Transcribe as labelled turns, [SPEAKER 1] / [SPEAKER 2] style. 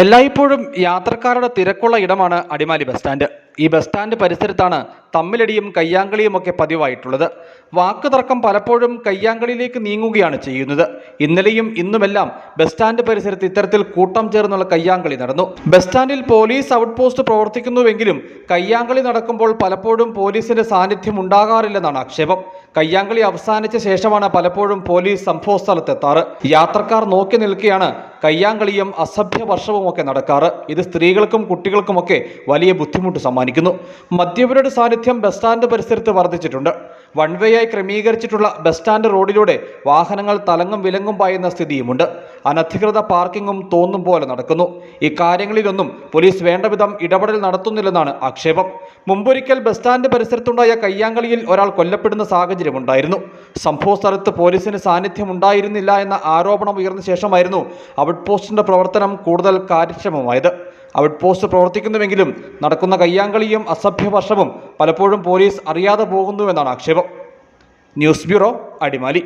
[SPEAKER 1] എല്ലായ്പ്പോഴും യാത്രക്കാരുടെ തിരക്കുള്ള ഇടമാണ് അടിമാലി ബസ് സ്റ്റാൻഡ്. ഈ ബസ് സ്റ്റാൻഡ് പരിസരത്താണ് തമ്മിലടിയും കയ്യാങ്കളിയും ഒക്കെ പതിവായിട്ടുള്ളത്. വാക്കുതർക്കം പലപ്പോഴും കയ്യാങ്കളിയിലേക്ക് നീങ്ങുകയാണ് ചെയ്യുന്നത്. ഇന്നലെയും ഇന്നുമെല്ലാം ബസ് സ്റ്റാൻഡ് പരിസരത്ത് ഇത്തരത്തിൽ കൂട്ടം ചേർന്നുള്ള കയ്യാങ്കളി നടന്നു. ബസ് സ്റ്റാൻഡിൽ പോലീസ് ഔട്ട് പോസ്റ്റ് പ്രവർത്തിക്കുന്നുവെങ്കിലും കയ്യാങ്കളി നടക്കുമ്പോൾ പലപ്പോഴും പോലീസിന്റെ സാന്നിധ്യം ഉണ്ടാകാറില്ലെന്നാണ് ആക്ഷേപം. കയ്യാങ്കളി അവസാനിച്ച ശേഷമാണ് പലപ്പോഴും പോലീസ് സംഭവസ്ഥലത്തെത്താറ്. യാത്രക്കാർ നോക്കി നിൽക്കെയാണ് കയ്യാങ്കളിയും അസഭ്യ വർഷവുമൊക്കെ നടക്കാറ്. ഇത് സ്ത്രീകൾക്കും കുട്ടികൾക്കുമൊക്കെ വലിയ ബുദ്ധിമുട്ട് സമ്മാനിക്കുന്നു. മദ്യപരുടെ സാന്നിധ്യം ബസ് സ്റ്റാൻഡ് പരിസരത്ത് വർദ്ധിച്ചിട്ടുണ്ട്. വൺ വേ ആയി ക്രമീകരിച്ചിട്ടുള്ള ബസ് സ്റ്റാൻഡ് റോഡിലൂടെ വാഹനങ്ങൾ തലങ്ങും വിലങ്ങും പായുന്ന സ്ഥിതിയുമുണ്ട്. അനധികൃത പാർക്കിങ്ങും തോന്നും പോലെ നടക്കുന്നു. ഇക്കാര്യങ്ങളിലൊന്നും പോലീസ് വേണ്ടവിധം ഇടപെടൽ നടത്തുന്നില്ലെന്നാണ് ആക്ഷേപം. മുമ്പൊരിക്കൽ ബസ് സ്റ്റാൻഡ് പരിസരത്തുണ്ടായ കയ്യാങ്കളിയിൽ ഒരാൾ കൊല്ലപ്പെടുന്ന സാഹചര്യമുണ്ടായിരുന്നു സംഭവ സ്ഥലത്ത് പോലീസിന് സാന്നിധ്യം ഉണ്ടായിരുന്നില്ല എന്ന ആരോപണം ഉയർന്ന ശേഷമായിരുന്നു ഔട്ട് പോസ്റ്റിന്റെ പ്രവർത്തനം കൂടുതൽ കാര്യക്ഷമമായത്. ഔട്ട് പോസ്റ്റ് പ്രവർത്തിക്കുന്നുവെങ്കിലും നടക്കുന്ന കയ്യാങ്കളിയും അസഭ്യവർഷവും പലപ്പോഴും പോലീസ് അറിയാതെ പോകുന്നുവെന്നാണ് ആക്ഷേപം. News bureau Adimali.